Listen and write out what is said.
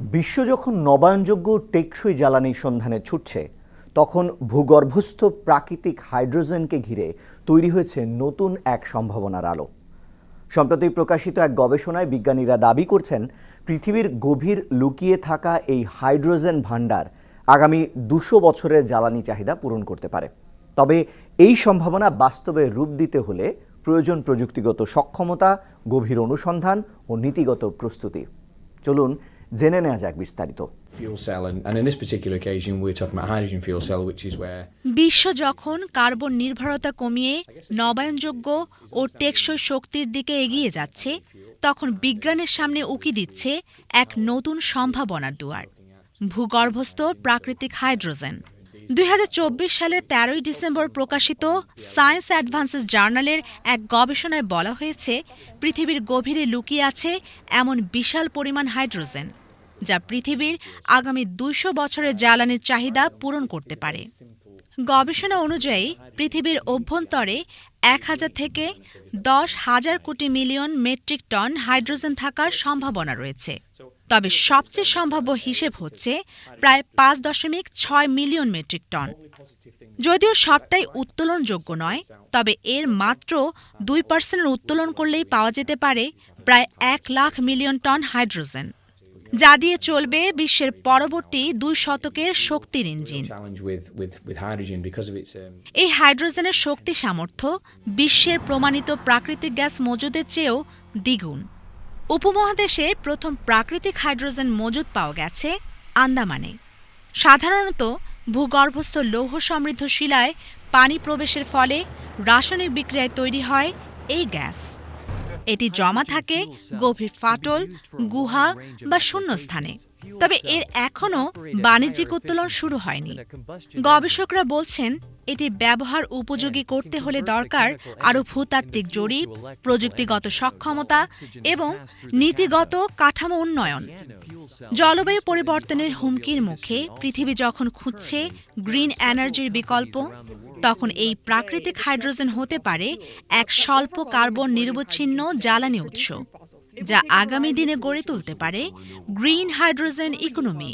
বিশ্ব যখন নবায়নযোগ্য টেকসই জ্বালানির সন্ধানে ছুটছে, তখন ভূগর্ভস্থ প্রাকৃতিক হাইড্রোজেনকে ঘিরে তৈরি হয়েছে নতুন এক সম্ভাবনার আলো। সম্প্রতি প্রকাশিত এক গবেষণায় বিজ্ঞানীরা দাবি করছেন, পৃথিবীর গভীর লুকিয়ে থাকা এই হাইড্রোজেন ভাণ্ডার আগামী দুশো বছরের জ্বালানি চাহিদা পূরণ করতে পারে। তবে এই সম্ভাবনা বাস্তবে রূপ দিতে হলে প্রয়োজন প্রযুক্তিগত সক্ষমতা, গভীর অনুসন্ধান ও নীতিগত প্রস্তুতি। চলুন জেনে নেওয়া যাক বিস্তারিত। বিশ্ব যখন কার্বন নির্ভরতা কমিয়ে নবায়নযোগ্য ও টেকসই শক্তির দিকে এগিয়ে যাচ্ছে তখন বিজ্ঞানের সামনে উকি দিচ্ছে এক নতুন সম্ভাবনার দুয়ার ভূগর্ভস্থ প্রাকৃতিক হাইড্রোজেন। দুই হাজার চব্বিশ সালের তেরোই ডিসেম্বর প্রকাশিত সায়েন্স অ্যাডভান্সেস জার্নালের এক গবেষণায় বলা হয়েছে পৃথিবীর গভীরে লুকিয়ে আছে এমন বিশাল পরিমাণ হাইড্রোজেন। যা পৃথিবীর আগামী দুইশো বছরের জ্বালানির চাহিদা পূরণ করতে পারে। গবেষণা অনুযায়ী, পৃথিবীর অভ্যন্তরে এক হাজার থেকে দশ হাজার কোটি মিলিয়ন মেট্রিক টন হাইড্রোজেন থাকার সম্ভাবনা রয়েছে। তবে সবচেয়ে সম্ভাব্য হিসেব হচ্ছে প্রায় পাঁচ দশমিক ছয় মিলিয়ন মেট্রিক টন। যদিও সবটাই উত্তোলনযোগ্য নয়, তবে এর মাত্র দুই পার্সেন্টের উত্তোলন করলেই পাওয়া যেতে পারে প্রায় এক লাখ মিলিয়ন টন হাইড্রোজেন। যা দিয়ে চলবে বিশ্বের পরবর্তী দুই শতকের শক্তির ইঞ্জিন। Um, এই হাইড্রোজেনের শক্তি সামর্থ্য বিশ্বের প্রমাণিত প্রাকৃতিক গ্যাস মজুদের চেয়েও দ্বিগুণ। উপমহাদেশে প্রথম প্রাকৃতিক হাইড্রোজেন মজুদ পাওয়া গেছে আন্দামানে। সাধারণত ভূগর্ভস্থ লৌহ সমৃদ্ধ শিলায় পানি প্রবেশের ফলে রাসায়নিক বিক্রিয়ায় তৈরি হয় এই গ্যাস। এটি জমা থাকে গভীর ফাটল, গুহা বা শূন্যস্থানে। তবে এর এখনও বাণিজ্যিক উত্তোলন শুরু হয়নি। গবেষকরা বলছেন, এটি ব্যবহার উপযোগী করতে হলে দরকার আরও ভূতাত্ত্বিক জরিপ, প্রযুক্তিগত সক্ষমতা এবং নীতিগত কাঠামো উন্নয়ন। জলবায়ু পরিবর্তনের হুমকির মুখে পৃথিবী যখন খুঁজছে গ্রিন এনার্জির বিকল্প তখন এই প্রাকৃতিক হাইড্রোজেন হতে পারে এক স্বল্প কার্বন নিরবচ্ছিন্ন জ্বালানি উৎস, যা আগামী দিনে গড়ে তুলতে পারে গ্রিন হাইড্রোজেন ইকোনমি।